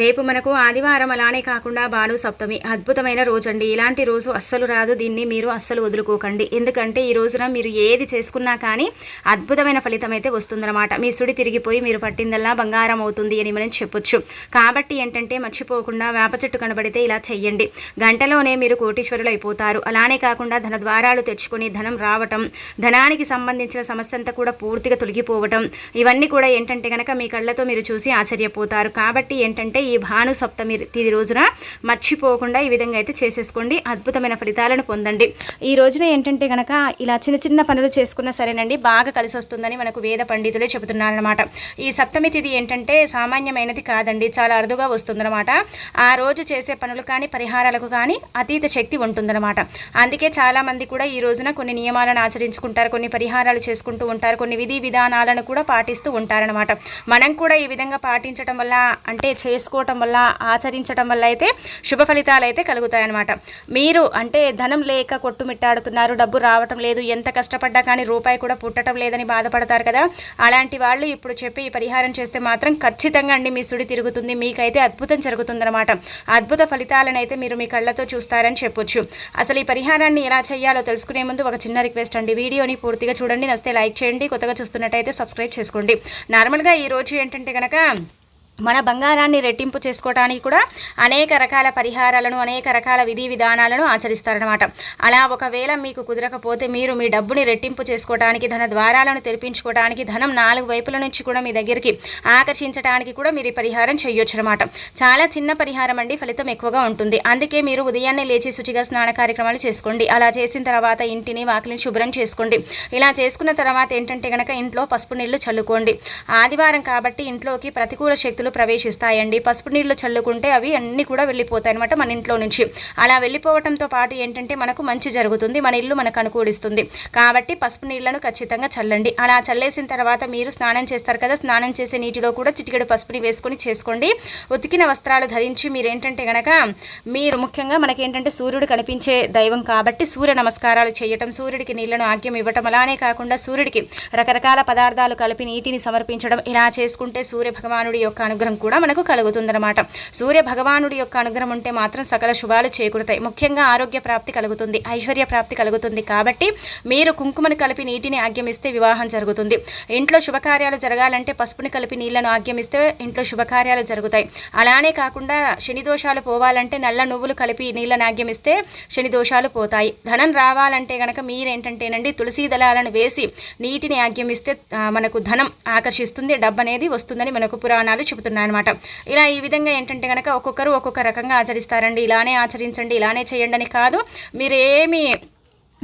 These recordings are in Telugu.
రేపు మనకు ఆదివారం అలానే కాకుండా భాను సప్తమి అద్భుతమైన రోజు అండి ఇలాంటి రోజు అస్సలు రాదు. దీన్ని మీరు అస్సలు వదులుకోకండి. ఎందుకంటే ఈ రోజున మీరు ఏది చేసుకున్నా కానీ అద్భుతమైన ఫలితం అయితే వస్తుందన్నమాట. మీ సుడి తిరిగిపోయి మీరు పట్టిందల్లా బంగారం అవుతుంది అని మనం చెప్పొచ్చు. కాబట్టి ఏంటంటే మర్చిపోకుండా వేప చెట్టు కనబడితే ఇలా చెయ్యండి. గంటలోనే మీరు కోటీశ్వరులు అయిపోతారు అలానే కాకుండా ధన ద్వారాలు తెచ్చుకొని ధనం రావటం ధనానికి సంబంధించిన సమస్య అంతా కూడా పూర్తిగా తొలగిపోవటం ఇవన్నీ కూడా ఏంటంటే కనుక మీ కళ్ళతో మీరు చూసి ఆశ్చర్యపోతారు. కాబట్టి ఏంటంటే ఈ భాను సప్తమి తిది రోజున మర్చిపోకుండా ఈ విధంగా అయితే చేసేసుకోండి. అద్భుతమైన ఫలితాలను పొందండి. ఈ రోజున ఏంటంటే కనుక ఇలా చిన్న చిన్న పనులు చేసుకున్నా సరేనండి బాగా కలిసి వస్తుందని మనకు వేద పండితులే చెబుతున్నారనమాట ఈ సప్తమి తిది ఏంటంటే సామాన్యమైనది కాదండి చాలా అరుదుగా వస్తుందన్నమాట. ఆ రోజు చేసే పనులు కానీ పరిహారాలకు కానీ అతీత శక్తి ఉంటుందన్నమాట. అందుకే చాలామంది కూడా ఈ రోజున కొన్ని నియమాలను ఆచరించుకుంటారు కొన్ని పరిహారాలు చేసుకుంటూ ఉంటారు కొన్ని విధి విధానాలను కూడా పాటిస్తూ ఉంటారనమాట మనం కూడా ఈ విధంగా పాటించడం వల్ల అంటే చేసుకోవటం వల్ల ఆచరించడం వల్ల అయితే శుభ ఫలితాలు అయితే కలుగుతాయన్నమాట. మీరు అంటే ధనం లేక కొట్టుమిట్టాడుతున్నారు డబ్బు రావటం లేదు ఎంత కష్టపడ్డా కానీ రూపాయి కూడా పుట్టడం లేదని బాధపడతారు కదా. అలాంటి వాళ్ళు ఇప్పుడు చెప్పి ఈ పరిహారం చేస్తే మాత్రం ఖచ్చితంగా అండి మీ సుడి తిరుగుతుంది మీకైతే అద్భుతం జరుగుతుందన్నమాట. అద్భుత ఫలితాలను అయితే మీరు మీ కళ్ళతో చూస్తారని చెప్పొచ్చు. అసలు ఈ పరిహారాన్ని ఎలా చేయాలో తెలుసుకునే ముందు ఒక చిన్న రిక్వెస్ట్ అండి. వీడియోని పూర్తిగా చూడండి నస్తే లైక్ చేయండి కొత్తగా చూస్తున్నట్టయితే సబ్స్క్రైబ్ చేసుకోండి. నార్మల్గా ఈ రోజు ఏంటంటే కనుక మన బంగారాన్ని రెట్టింపు చేసుకోవడానికి కూడా అనేక రకాల పరిహారాలను అనేక రకాల విధి విధానాలను ఆచరిస్తారనమాట అలా ఒకవేళ మీకు కుదరకపోతే మీరు మీ డబ్బుని రెట్టింపు చేసుకోవడానికి ధన ద్వారాలను తెరిపించుకోవడానికి ధనం నాలుగు వైపుల నుంచి కూడా మీ దగ్గరికి ఆకర్షించడానికి కూడా మీరు ఈ పరిహారం చేయొచ్చు అనమాట చాలా చిన్న పరిహారం అండి ఫలితం ఎక్కువగా ఉంటుంది. అందుకే మీరు ఉదయాన్నే లేచి శుచిగా స్నాన కార్యక్రమాలు చేసుకోండి. అలా చేసిన తర్వాత ఇంటిని వాకిలిని శుభ్రం చేసుకోండి. ఇలా చేసుకున్న తర్వాత ఏంటంటే కనుక ఇంట్లో పసుపు నీళ్ళు చల్లుకోండి. ఆదివారం కాబట్టి ఇంట్లోకి ప్రతికూల శక్తులు ప్రవేశిస్తాయండి. పసుపు నీళ్ళు చల్లుకుంటే అవి అన్నీ కూడా వెళ్ళిపోతాయి అనమాట మన ఇంట్లో నుంచి. అలా వెళ్ళిపోవడంతో పాటు ఏంటంటే మనకు మంచి జరుగుతుంది. మన ఇల్లు మనకు అనుకూలిస్తుంది. కాబట్టి పసుపు నీళ్ళను ఖచ్చితంగా చల్లండి. అలా చల్లేసిన తర్వాత మీరు స్నానం చేస్తారు కదా స్నానం చేసే నీటిలో కూడా చిటికెడు పసుపుని వేసుకొని చేసుకోండి. ఉతికిన వస్త్రాలు ధరించి మీరు ఏంటంటే కనుక మీరు ముఖ్యంగా మనకేంటంటే సూర్యుడు కనిపించే దైవం కాబట్టి సూర్య నమస్కారాలు చేయటం సూర్యుడికి నీళ్ళను ఆగ్యం ఇవ్వటం అలానే కాకుండా సూర్యుడికి రకరకాల పదార్థాలు కలిపి నీటిని సమర్పించడం ఇలా చేసుకుంటే సూర్య భగవానుడి యొక్క అనుగ్రహం కూడా మనకు కలుగుతుందన్నమాట. సూర్య భగవానుడి యొక్క అనుగ్రహం ఉంటే మాత్రం సకల శుభాలు చేకూరుతాయి. ముఖ్యంగా ఆరోగ్య ప్రాప్తి కలుగుతుంది ఐశ్వర్య ప్రాప్తి కలుగుతుంది కాబట్టి మీరు కుంకుమను కలిపి నీటిని ఆగ్యమిస్తే వివాహం జరుగుతుంది. ఇంట్లో శుభకార్యాలు జరగాలంటే పసుపుని కలిపి నీళ్ళను ఆగ్యమిస్తే ఇంట్లో శుభకార్యాలు జరుగుతాయి. అలానే కాకుండా శని దోషాలు పోవాలంటే నల్ల నువ్వులు కలిపి నీళ్ళను ఆగ్యమిస్తే శని దోషాలు పోతాయి. ధనం రావాలంటే గనక మీరేంటంటేనండి తులసి దళాలను వేసి నీటిని ఆగ్యమిస్తే మనకు ధనం ఆకర్షిస్తుంది డబ్బు అనేది వస్తుందని మనకు పురాణాలు చెబుతున్నాయి అనమాట ఇలా ఈ విధంగా ఏంటంటే కనుక ఒక్కొక్కరు ఒక్కొక్క రకంగా ఆచరిస్తారండి. ఇలానే ఆచరించండి ఇలానే చేయండి అని కాదు. మీరు ఏమి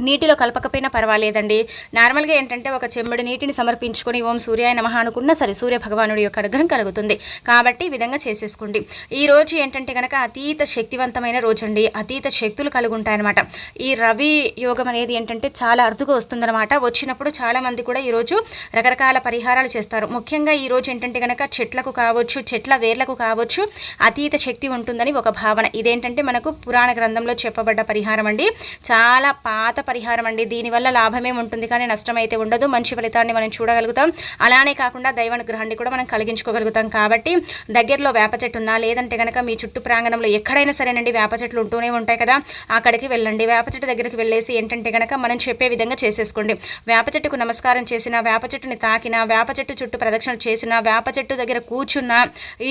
నీటిలో కలపకపోయినా పర్వాలేదండి. నార్మల్గా ఏంటంటే ఒక చెంబుడు నీటిని సమర్పించుకొని ఓం సూర్యాయ నమః అనుకున్నా సరే సూర్య భగవానుడి యొక్క అనుగ్రహం కలుగుతుంది. కాబట్టి ఈ విధంగా చేసేసుకోండి. ఈ రోజు ఏంటంటే కనుక అతీత శక్తివంతమైన రోజు అండి అతీత శక్తులు కలుగుంటాయన్నమాట. ఈ రవి యోగం అనేది ఏంటంటే చాలా అరుదుగా వస్తుందన్నమాట. వచ్చినప్పుడు చాలామంది కూడా ఈరోజు రకరకాల పరిహారాలు చేస్తారు. ముఖ్యంగా ఈ రోజు ఏంటంటే కనుక చెట్లకు కావచ్చు చెట్ల వేర్లకు కావచ్చు అతీత శక్తి ఉంటుందని ఒక భావన. ఇదేంటంటే మనకు పురాణ గ్రంథంలో చెప్పబడ్డ పరిహారం అండి చాలా పాత పరిహారం అండి. దీనివల్ల లాభమే ఉంటుంది కానీ నష్టం అయితే ఉండదు. మంచి ఫలితాన్ని మనం చూడగలుగుతాం. అలానే కాకుండా దైవానుగ్రహాన్ని కూడా మనం కలిగించుకోగలుగుతాం కాబట్టి దగ్గరలో వేప చెట్టు ఉన్నా లేదంటే కనుక మీ చుట్టూ ప్రాంగణంలో ఎక్కడైనా సరేనండి వేప చెట్లు ఉంటూనే ఉంటాయి కదా అక్కడికి వెళ్ళండి. వేప చెట్టు దగ్గరికి వెళ్ళేసి ఏంటంటే కనుక మనం చెప్పే విధంగా చేసేసుకోండి. వేప చెట్టుకు నమస్కారం చేసిన వేప చెట్టుని తాకిన వేప చెట్టు చుట్టూ ప్రదక్షిణలు చేసిన వేప చెట్టు దగ్గర కూర్చున్నా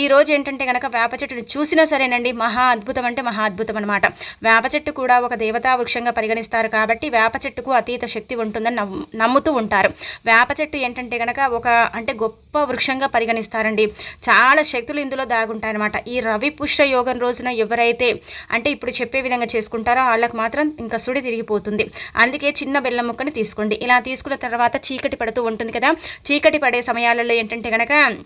ఈ రోజు ఏంటంటే కనుక వేప చెట్టుని చూసినా సరేనండి మహా అద్భుతం అంటే మహా అద్భుతం అనమాట వేప చెట్టు కూడా ఒక దేవతా వృక్షంగా పరిగణిస్తారు కాబట్టి వేప చెట్టుకు అతీత శక్తి ఉంటుందని నమ్ము- నమ్ముతూ ఉంటారు. వేప చెట్టు ఏంటంటే కనుక ఒక అంటే గొప్ప వృక్షంగా పరిగణిస్తారండి. చాలా శక్తులు ఇందులో దాగుంటాయన్నమాట. ఈ రవి పుష్య యోగం రోజున ఎవరైతే అంటే ఇప్పుడు చెప్పే విధంగా చేసుకుంటారో వాళ్ళకి మాత్రం ఇంకా సుడి తిరిగిపోతుంది. అందుకే చిన్న బెల్లం ముక్కని తీసుకోండి. ఇలా తీసుకున్న తర్వాత చీకటి పడుతూ ఉంటుంది కదా. చీకటి పడే సమయాలలో ఏంటంటే కనుక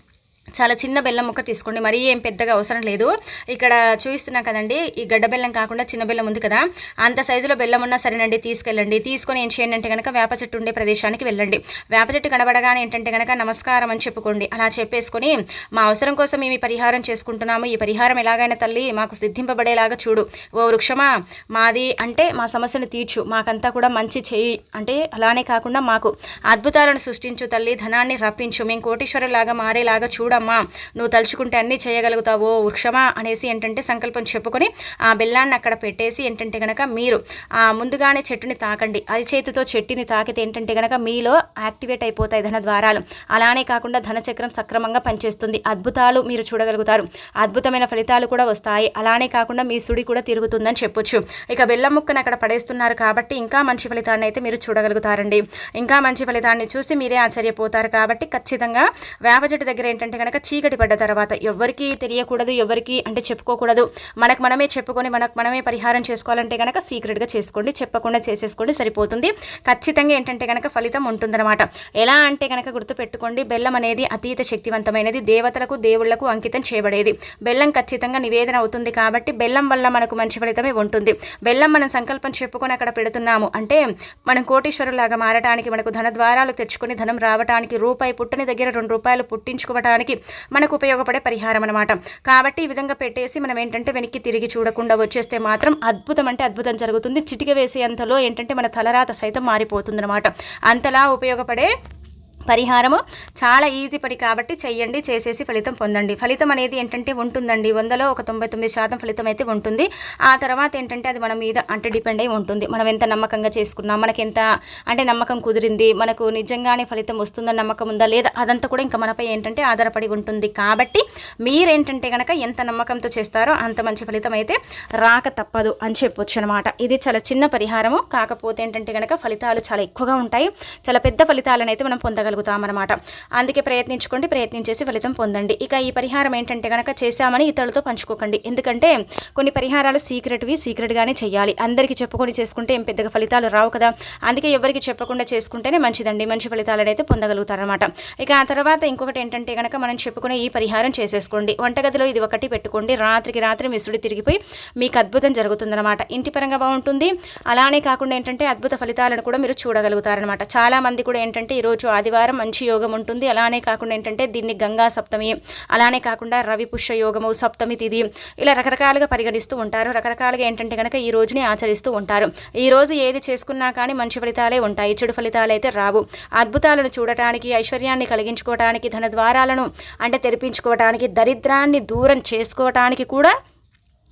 చాలా చిన్న బెల్లం ముక్క తీసుకోండి. మరీ ఏం పెద్దగా అవసరం లేదు. ఇక్కడ చూపిస్తున్నా కదండి ఈ గడ్డ బెల్లం కాకుండా చిన్న బెల్లం ఉంది కదా. అంత సైజులో బెల్లం ఉన్నా సరేనండి తీసుకెళ్ళండి. తీసుకొని ఏం చేయండి అంటే కనుక వేప చెట్టు ఉండే ప్రదేశానికి వెళ్ళండి. వేప చెట్టు కనబడగానే ఏంటంటే కనుక నమస్కారం అని చెప్పుకోండి. అలా చెప్పేసుకొని మా అవసరం కోసం మేము ఈ పరిహారం చేసుకుంటున్నాము. ఈ పరిహారం ఎలాగైనా తల్లి మాకు సిద్ధింపబడేలాగా చూడు. ఓ వృక్షమా మాది అంటే మా సమస్యను తీర్చు. మాకంతా కూడా మంచి చేయి అంటే అలానే కాకుండా మాకు అద్భుతాలను సృష్టించు తల్లి. ధనాన్ని రప్పించు. మేము కోటీశ్వరులాగా మారేలాగా చూడు చూడమ్మా. నువ్వు తలుచుకుంటే అన్నీ చేయగలుగుతావు. వృక్షమా అనేసి ఏంటంటే సంకల్పం చెప్పుకొని ఆ బెల్లాన్ని అక్కడ పెట్టేసి ఏంటంటే కనుక మీరు ముందుగానే చెట్టుని తాకండి. అది చేతితో చెట్టుని తాకితే ఏంటంటే కనుక మీలో యాక్టివేట్ అయిపోతాయి ధన ద్వారాలు. అలానే కాకుండా ధనచక్రం సక్రమంగా పనిచేస్తుంది. అద్భుతాలు మీరు చూడగలుగుతారు. అద్భుతమైన ఫలితాలు కూడా వస్తాయి. అలానే కాకుండా మీ సుడి కూడా తిరుగుతుందని చెప్పొచ్చు. ఇక బెల్లం ముక్కను అక్కడ పడేస్తున్నారు కాబట్టి ఇంకా మంచి ఫలితాన్ని అయితే మీరు చూడగలుగుతారండి. ఇంకా మంచి ఫలితాన్ని చూసి మీరే ఆశ్చర్యపోతారు కాబట్టి ఖచ్చితంగా వేప చెట్టు దగ్గర ఏంటంటే కనుక చీకటి పడ్డ తర్వాత ఎవరికీ తెలియకూడదు ఎవరికి అంటే చెప్పుకోకూడదు. మనకు మనమే చెప్పుకొని మనకు మనమే పరిహారం చేసుకోవాలంటే కనుక సీక్రెట్గా చేసుకోండి చెప్పకుండా చేసేసుకోండి సరిపోతుంది. ఖచ్చితంగా ఏంటంటే కనుక ఫలితం ఉంటుందన్నమాట. ఎలా అంటే కనుక గుర్తుపెట్టుకోండి బెల్లం అనేది అతీత శక్తివంతమైనది. దేవతలకు దేవుళ్ళకు అంకితం చేయబడేది. బెల్లం ఖచ్చితంగా నివేదన అవుతుంది కాబట్టి బెల్లం వల్ల మనకు మంచి ఫలితమే ఉంటుంది. బెల్లం మనం సంకల్పం చెప్పుకొని అక్కడ పెడుతున్నాము అంటే మనం కోటీశ్వరులాగా మారటానికి మనకు ధన ద్వారాలు తెచ్చుకొని ధనం రావటానికి రూపాయి పుట్టని దగ్గర రెండు రూపాయలు పుట్టించుకోవటానికి మనకు ఉపయోగపడే పరిహారం అనమాట కాబట్టి ఈ విధంగా పెట్టేసి మనం ఏంటంటే వెనక్కి తిరిగి చూడకుండా వచ్చేస్తే మాత్రం అద్భుతం అంటే అద్భుతం జరుగుతుంది. చిటిక వేసేంతలో ఏంటంటే మన తలరాత సైతం మారిపోతుంది అనమాట అంతలా ఉపయోగపడే పరిహారము చాలా ఈజీ పని కాబట్టి చెయ్యండి చేసేసి ఫలితం పొందండి. ఫలితం అనేది ఏంటంటే ఉంటుందండి. వందలో ఒక తొంభై తొమ్మిది శాతం ఫలితం అయితే ఉంటుంది. ఆ తర్వాత ఏంటంటే అది మన మీద అంటే డిపెండ్ అయి ఉంటుంది. మనం ఎంత నమ్మకంగా చేసుకున్నాం మనకి ఎంత అంటే నమ్మకం కుదిరింది మనకు నిజంగానే ఫలితం వస్తుందని నమ్మకం ఉందా లేదా అదంతా కూడా ఇంకా మనపై ఏంటంటే ఆధారపడి ఉంటుంది. కాబట్టి మీరేంటంటే కనుక ఎంత నమ్మకంతో చేస్తారో అంత మంచి ఫలితం అయితే రాక తప్పదు అని చెప్పొచ్చు అనమాట ఇది చాలా చిన్న పరిహారము. కాకపోతే ఏంటంటే కనుక ఫలితాలు చాలా ఎక్కువగా ఉంటాయి. చాలా పెద్ద ఫలితాలను అయితే మనం పొందగలం చేయగలుగుతామన్నమాట. అందుకే ప్రయత్నించుకోండి ప్రయత్నించేసి ఫలితం పొందండి. ఇక ఈ పరిహారం ఏంటంటే కనుక చేశామని ఇతరులతో పంచుకోకండి. ఎందుకంటే కొన్ని పరిహారాలు సీక్రెట్వి సీక్రెట్గానే చేయాలి. అందరికీ చెప్పుకొని చేసుకుంటే ఏం పెద్దగా ఫలితాలు రావు కదా. అందుకే ఎవరికి చెప్పకుండా చేసుకుంటేనే మంచిదండి. మంచి ఫలితాలను అయితే పొందగలుగుతారనమాట ఇక ఆ తర్వాత ఇంకొకటి ఏంటంటే కనుక మనం చెప్పుకునే ఈ పరిహారం చేసేసుకోండి. వంటగదిలో ఇది ఒకటి పెట్టుకోండి. రాత్రికి రాత్రి మిసుడి తిరిగిపోయి మీకు అద్భుతం జరుగుతుందన్నమాట. ఇంటి పరంగా బాగుంటుంది. అలానే కాకుండా ఏంటంటే అద్భుత ఫలితాలను కూడా మీరు చూడగలుగుతారనమాట చాలా మంది కూడా ఏంటంటే ఈరోజు ఆదివారం ప్రకారం మంచి యోగం ఉంటుంది. అలానే కాకుండా ఏంటంటే దీన్ని గంగా సప్తమి అలానే కాకుండా రవి పుష్య యోగము సప్తమి తిది ఇలా రకరకాలుగా పరిగణిస్తూ ఉంటారు. రకరకాలుగా ఏంటంటే కనుక ఈ రోజుని ఆచరిస్తూ ఉంటారు. ఈ రోజు ఏది చేసుకున్నా కానీ మంచి ఫలితాలే ఉంటాయి. చెడు ఫలితాలు అయితే రావు. అద్భుతాలను చూడటానికి ఐశ్వర్యాన్ని కలిగించుకోవటానికి ధన ద్వారాలను అంటే తెరిపించుకోవటానికి దరిద్రాన్ని దూరం చేసుకోవటానికి కూడా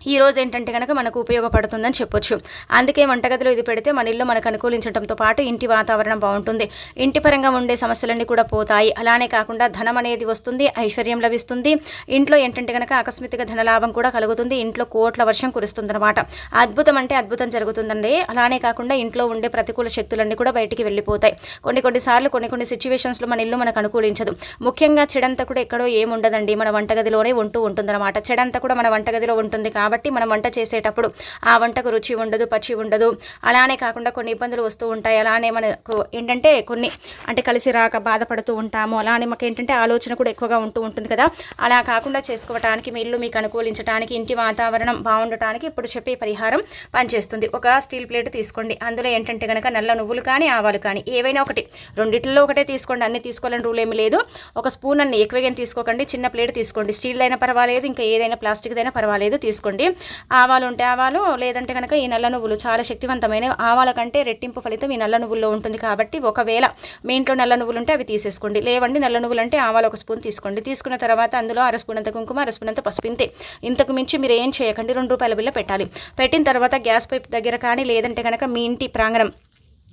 ఈ రోజు ఏంటంటే కనుక మనకు ఉపయోగపడుతుందని చెప్పొచ్చు. అందుకే వంటగదిలో ఇది పెడితే మన ఇల్లు మనకు అనుకూలించడంతో పాటు ఇంటి వాతావరణం బాగుంటుంది. ఇంటి పరంగా ఉండే సమస్యలన్నీ కూడా పోతాయి. అలానే కాకుండా ధనం అనేది వస్తుంది ఐశ్వర్యం లభిస్తుంది. ఇంట్లో ఏంటంటే కనుక ఆకస్మిక ధనలాభం కూడా కలుగుతుంది. ఇంట్లో కోట్ల వర్షం కురుస్తుందన్నమాట. అద్భుతం అంటే అద్భుతం జరుగుతుందండి. అలానే కాకుండా ఇంట్లో ఉండే ప్రతికూల శక్తులన్నీ కూడా బయటికి వెళ్ళిపోతాయి. కొన్ని కొన్నిసార్లు కొన్ని కొన్ని సిచ్యువేషన్స్లో మన ఇల్లు మనకు అనుకూలించదు. ముఖ్యంగా చెడంతా కూడా ఎక్కడో ఏముండదండి. మన వంటగదిలోనే ఉంటూ ఉంటుందన్నమాట. చెడంతా కూడా మన వంటగదిలో ఉంటుంది కాబట్టి కాబట్టి మనం వంట చేసేటప్పుడు ఆ వంటకు రుచి ఉండదు పచ్చి ఉండదు. అలానే కాకుండా కొన్ని ఇబ్బందులు వస్తూ ఉంటాయి. అలానే మనకు ఏంటంటే కొన్ని అంటే కలిసి రాక బాధపడుతూ ఉంటాము. అలానే మాకు ఏంటంటే ఆలోచన కూడా ఎక్కువగా ఉంటూ ఉంటుంది కదా. అలా కాకుండా చేసుకోవటానికి మీ ఇల్లు మీకు అనుకూలించడానికి ఇంటి వాతావరణం బాగుండటానికి ఇప్పుడు చెప్పే పరిహారం పనిచేస్తుంది. ఒక స్టీల్ ప్లేట్ తీసుకోండి. అందులో ఏంటంటే కనుక నల్ల నువ్వులు కానీ ఆవాలు కానీ ఏవైనా ఒకటి. రెండిట్లో ఒకటే తీసుకోండి. అన్ని తీసుకోవాలని రూల్ ఏమి లేదు. ఒక స్పూన్ అన్ని ఎక్కువగా తీసుకోకండి. చిన్న ప్లేట్ తీసుకోండి. స్టీల్ అయినా పర్వాలేదు. ఇంకా ఏదైనా ప్లాస్టిక్ అయినా పర్వాలేదు. తీసుకోండి. తీసుకోండి ఆవాలు ఉంటే ఆవాలు లేదంటే కనుక ఈ నల్ల నువ్వులు చాలా శక్తివంతమైన ఆవాల కంటే రెట్టింపు ఫలితం ఈ నల్ల నువ్వుల్లో ఉంటుంది కాబట్టి ఒకవేళ మీ ఇంట్లో నల్ల నువ్వులు ఉంటే అవి తీసేసుకోండి. లేవండి నల్ల నువ్వులు అంటే ఆవాలు ఒక స్పూన్ తీసుకోండి. తీసుకున్న తర్వాత అందులో అర స్పూన్ అంత కుంకుమ అర స్పూన్ అంత పసుపు ఇంతే. ఇంతకు మించి మీరు ఏం చేయకండి రెండు రూపాయల బిల్ల పెట్టాలి. పెట్టిన తర్వాత గ్యాస్ పైప్ దగ్గర కానీ లేదంటే కనుక మీ ఇంటి ప్రాంగణం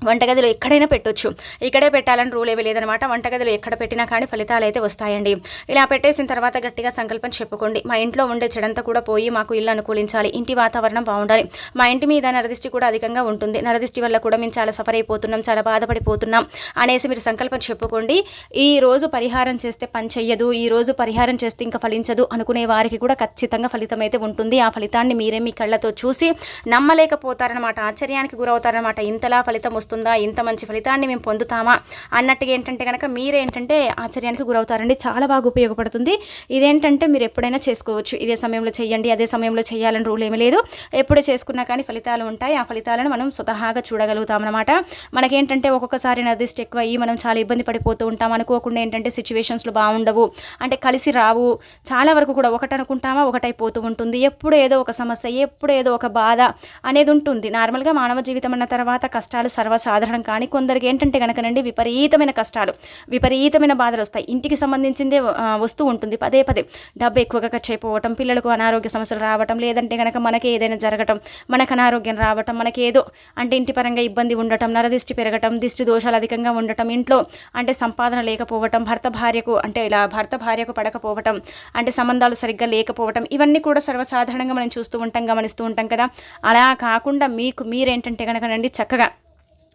వంటగదిలో ఎక్కడైనా పెట్టొచ్చు. ఇక్కడే పెట్టాలని రూల్ ఏమీ లేదనమాట వంటగదిలో ఎక్కడ పెట్టినా కానీ ఫలితాలు అయితే వస్తాయండి. ఇలా పెట్టేసిన తర్వాత గట్టిగా సంకల్పం చెప్పుకోండి. మా ఇంట్లో ఉండే చెడంతా కూడా పోయి మాకు ఇల్లు అనుకూలించాలి. ఇంటి వాతావరణం బాగుండాలి. మా ఇంటి మీద నరదిష్టి కూడా అధికంగా ఉంటుంది. నరదిష్టి వల్ల కూడా మేము చాలా సఫర్ అయిపోతున్నాం. చాలా బాధపడిపోతున్నాం అనేసి మీరు సంకల్పం చెప్పుకోండి. ఈ రోజు పరిహారం చేస్తే పని చెయ్యదు. ఈ రోజు పరిహారం చేస్తే ఇంకా ఫలించదు అనుకునే వారికి కూడా ఖచ్చితంగా ఫలితం అయితే ఉంటుంది. ఆ ఫలితాన్ని మీరే మీ కళ్ళతో చూసి నమ్మలేకపోతారనమాట ఆశ్చర్యానికి గురవుతారనమాట ఇంతలా ఫలితం వస్తుందా? ఇంత మంచి ఫలితాన్ని మేము పొందుతామా? అన్నట్టుగా ఏంటంటే కనుక మీరేంటంటే ఆశ్చర్యానికి గురవుతారండి. చాలా బాగా ఉపయోగపడుతుంది. ఇదేంటంటే మీరు ఎప్పుడైనా చేసుకోవచ్చు. ఇదే సమయంలో చేయండి అదే సమయంలో చేయాలని రూల్ ఏమీ లేదు. ఎప్పుడు చేసుకున్నా కానీ ఫలితాలు ఉంటాయి. ఆ ఫలితాలను మనం స్వతహాగా చూడగలుగుతాం అనమాట మనకేంటంటే ఒక్కొక్కసారి నదిస్ట్ ఎక్కువ అయ్యి మనం చాలా ఇబ్బంది పడిపోతూ ఉంటాం. అనుకోకుండా ఏంటంటే సిచ్యువేషన్స్లో బాగుండవు. అంటే కలిసి రావు. చాలా వరకు కూడా ఒకటి అనుకుంటామా ఒకటైపోతూ ఉంటుంది. ఎప్పుడు ఏదో ఒక సమస్య ఎప్పుడు ఏదో ఒక బాధ అనేది ఉంటుంది. నార్మల్గా మానవ జీవితం అన్న తర్వాత కష్టాలు సర్వ సర్వసాధారణం కానీ కొందరికి ఏంటంటే కనుకనండి విపరీతమైన కష్టాలు విపరీతమైన బాధలు వస్తాయి. ఇంటికి సంబంధించిందే వస్తూ ఉంటుంది పదే పదే. డబ్బు ఎక్కువగా ఖర్చు అయిపోవటం పిల్లలకు అనారోగ్య సమస్యలు రావటం లేదంటే కనుక మనకి ఏదైనా జరగటం మనకు అనారోగ్యం రావటం మనకి ఏదో అంటే ఇంటి పరంగా ఇబ్బంది ఉండటం నరదిష్టి పెరగటం దిష్టి దోషాలు అధికంగా ఉండటం ఇంట్లో అంటే సంపాదన లేకపోవటం భర్త భార్యకు అంటే ఇలా భర్త భార్యకు పడకపోవటం అంటే సంబంధాలు సరిగ్గా లేకపోవటం ఇవన్నీ కూడా సర్వసాధారణంగా మనం చూస్తూ ఉంటాం గమనిస్తూ ఉంటాం కదా. అలా కాకుండా మీకు మీరేంటంటే కనుకనండి చక్కగా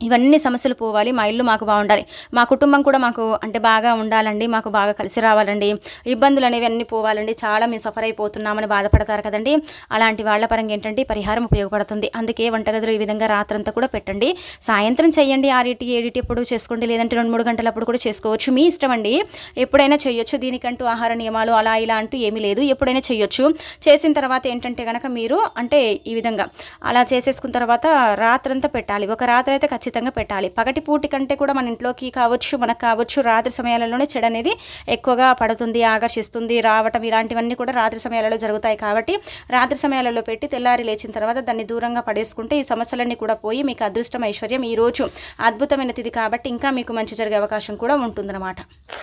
ఇవన్నీ సమస్యలు పోవాలి మా ఇల్లు మాకు బాగుండాలి. మా కుటుంబం కూడా మాకు అంటే బాగా ఉండాలండి మాకు బాగా కలిసి రావాలండి. ఇబ్బందులు అనేవి అన్నీ పోవాలండి. చాలా మేము సఫర్ అయిపోతున్నామని బాధపడతారు కదండి. అలాంటి వాళ్ళ పరంగా ఏంటంటే పరిహారం ఉపయోగపడుతుంది. అందుకే వంటగదిలో ఈ విధంగా రాత్రంతా కూడా పెట్టండి. సాయంత్రం చేయండి ఆరిటి ఏడిటి ఎప్పుడు చేసుకోండి. లేదంటే రెండు మూడు గంటలప్పుడు కూడా చేసుకోవచ్చు. మీ ఇష్టం అండి. ఎప్పుడైనా చేయొచ్చు దీనికంటూ ఆహార నియమాలు అలా ఇలా అంటూ ఏమీ లేదు. ఎప్పుడైనా చేయొచ్చు చేసిన తర్వాత ఏంటంటే కనుక మీరు అంటే ఈ విధంగా అలా చేసేసుకున్న తర్వాత రాత్రంతా పెట్టాలి. ఒక రాత్రి అయితే ఖచ్చితంగా పెట్టాలి. పగటి పూటి కంటే కూడా మన ఇంట్లోకి కావచ్చు మనకు కావచ్చు రాత్రి సమయాలలోనే చెడు అనేది ఎక్కువగా పడుతుంది ఆకర్షిస్తుంది. రావటం ఇలాంటివన్నీ కూడా రాత్రి సమయాలలో జరుగుతాయి కాబట్టి రాత్రి సమయాలలో పెట్టి తెల్లారి లేచిన తర్వాత దాన్ని దూరంగా పడేసుకుంటే ఈ సమస్యలన్నీ కూడా పోయి మీకు అదృష్టం ఐశ్వర్యం. ఈ రోజు అద్భుతమైన తిది కాబట్టి ఇంకా మీకు మంచి జరిగే అవకాశం కూడా ఉంటుందన్నమాట.